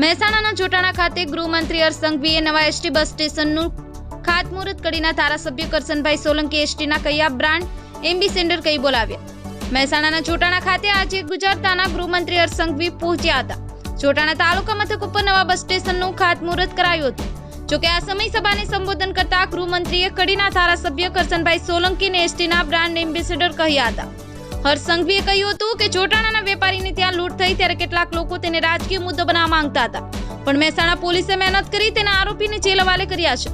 મહેસાણાના જોટાણા ખાતે ગૃહમંત્રી હર્ષ નવા એસટી બસ સ્ટેશનનું ખાતમુહૂર્ત કડીના ધારાસભ્ય કરસનભાઈ સોલંકી એસટીના કયા બ્રાન્ડ એમબી સેન્ટર કહી બોલાવ્યા. મહેસાણાના જોટાણા ખાતે આજે ગુજરાતના ગૃહમંત્રી હર્ષ પહોંચ્યા હતા. જોટાણા તાલુકા મથક ઉપર નવા બસ સ્ટેશનનું ખાતમુહૂર્ત કરાયું હતું. જોકે આ સમય સભાને સંબોધન કરતા ગૃહમંત્રીએ કડીના ધારાસભ્ય કરસનભાઈ સોલંકીને એસટીના બ્રાન્ડ એમ્બેસેડર કહ્યા હતા. હર્ષ સંઘવીએ કહ્યું હતું કે જોટાણાના વેપારીને ત્યાં લૂંટ થઈ ત્યારે કેટલાક લોકો તેને રાજકીય મુદ્દો બનાવવા માંગતા હતા. પણ મહેસાણા પોલીસે મહેનત કરી તેના આરોપીને જેલ હવાલે કર્યા છે.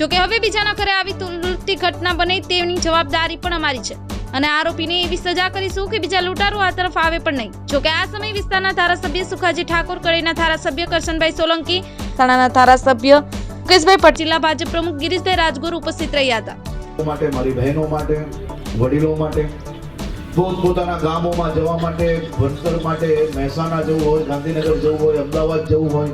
જોકે હવે બીજાના ઘરે આવી લૂંટની ઘટના બને તેની જવાબદારી પણ અમારી છે. અને આરોપીને એવી સજા કરીશું કે બીજા લૂંટારો આ તરફ આવે પણ નહીં. જોકે આ સમય વિસ્તારના ધારાસભ્ય સુખાજી ઠાકોર કડીના ધારાસભ્ય કરશનભાઈ સોલંકી, થાણાના ધારાસભ્ય મુકેશભાઈ પટેલ ભાજપ પ્રમુખ ગિરીશભાઈ રાજગોર ઉપસ્થિત રહ્યા હતા. માટે, મારી બહેનો માટે, વડીલો માટે પોતપોતાના ગામોમાં જવા માટે, ભણતર માટે, મહેસાણા જવું હોય, ગાંધીનગર જવું હોય, અમદાવાદ જવું હોય,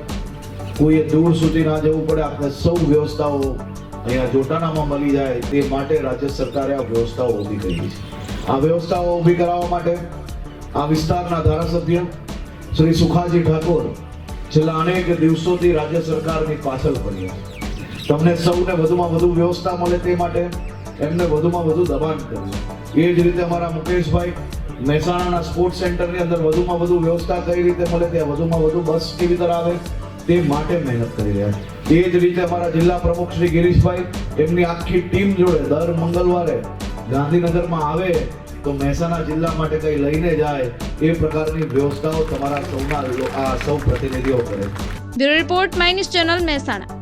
કોઈએ દૂર સુધી ના જવું પડે. આપણે સૌ વ્યવસ્થાઓ અહીંયા જોટાણામાં મળી જાય તે માટે રાજ્ય સરકારે આ વ્યવસ્થાઓ ઊભી કરી છે. આ વ્યવસ્થાઓ ઊભી કરાવવા માટે આ વિસ્તારના ધારાસભ્ય શ્રી સુખાજી ઠાકોર છેલ્લા અનેક દિવસોથી રાજ્ય સરકારની પાછળ પડ્યા તમને સૌને વધુમાં વધુ વ્યવસ્થા મળે તે માટે એમને વધુમાં વધુ દબાણ કર્યું એ જ રીતે અમારા મુકેશભાઈ મહેસાણાના સ્પોર્ટ્સ સેન્ટરની અંદર વધુમાં વધુ વ્યવસ્થા કઈ રીતે મળે ત્યાં વધુમાં વધુ બસ કેવી રીતે આવે તે માટે મહેનત કરી રહ્યા છે. એ જ રીતે અમારા જિલ્લા પ્રમુખ શ્રી ગિરીશભાઈ, એમની આખી ટીમ જોડે દર મંગળવારે ગાંધીનગરમાં આવે તો મહેસાણા જિલ્લા માટે કંઈ લઈને જાય એ પ્રકારની વ્યવસ્થાઓ તમારા સૌના આ સૌ પ્રતિનિધિઓ કરે bureau report mines channel Mehsana.